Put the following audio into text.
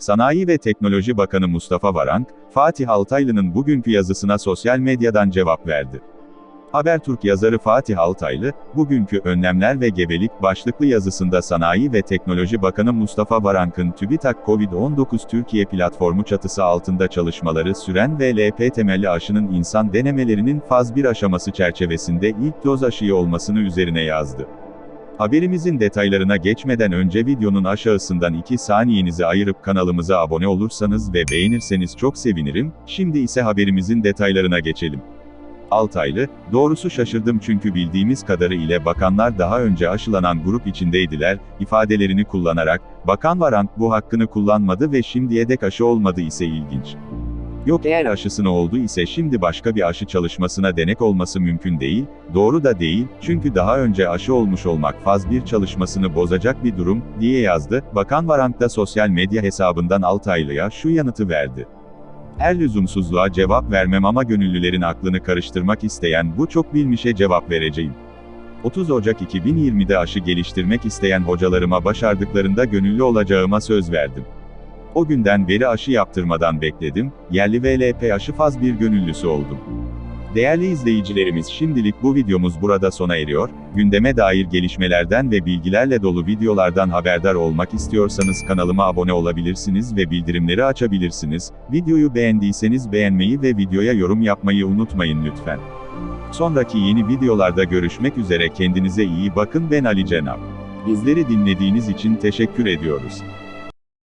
Sanayi ve Teknoloji Bakanı Mustafa Varank, Fatih Altaylı'nın bugünkü yazısına sosyal medyadan cevap verdi. Habertürk yazarı Fatih Altaylı, bugünkü önlemler ve gebelik başlıklı yazısında Sanayi ve Teknoloji Bakanı Mustafa Varank'ın TÜBİTAK COVID-19 Türkiye platformu çatısı altında çalışmaları süren ve LP temelli aşının insan denemelerinin faz 1 aşaması çerçevesinde ilk doz aşıyı olmasını üzerine yazdı. Haberimizin detaylarına geçmeden önce videonun aşağısından 2 saniyenizi ayırıp kanalımıza abone olursanız ve beğenirseniz çok sevinirim, şimdi ise haberimizin detaylarına geçelim. Altaylı, doğrusu şaşırdım çünkü bildiğimiz kadarı ile bakanlar daha önce aşılanan grup içindeydiler, ifadelerini kullanarak, Bakan Varank bu hakkını kullanmadı ve şimdiye dek aşı olmadı ise ilginç. Yok eğer aşısını oldu ise şimdi başka bir aşı çalışmasına denek olması mümkün değil, doğru da değil, çünkü daha önce aşı olmuş olmak faz 1 çalışmasını bozacak bir durum, diye yazdı, Bakan Varank da sosyal medya hesabından Altaylı'ya şu yanıtı verdi. Her lüzumsuzluğa cevap vermem ama gönüllülerin aklını karıştırmak isteyen bu çok bilmişe cevap vereceğim. 30 Ocak 2020'de aşı geliştirmek isteyen hocalarıma başardıklarında gönüllü olacağıma söz verdim. O günden beri aşı yaptırmadan bekledim, yerli VLP aşı faz bir gönüllüsü oldum. Değerli izleyicilerimiz şimdilik bu videomuz burada sona eriyor, gündeme dair gelişmelerden ve bilgilerle dolu videolardan haberdar olmak istiyorsanız kanalıma abone olabilirsiniz ve bildirimleri açabilirsiniz, videoyu beğendiyseniz beğenmeyi ve videoya yorum yapmayı unutmayın lütfen. Sonraki yeni videolarda görüşmek üzere kendinize iyi bakın ben Ali Cenap. Bizleri dinlediğiniz için teşekkür ediyoruz.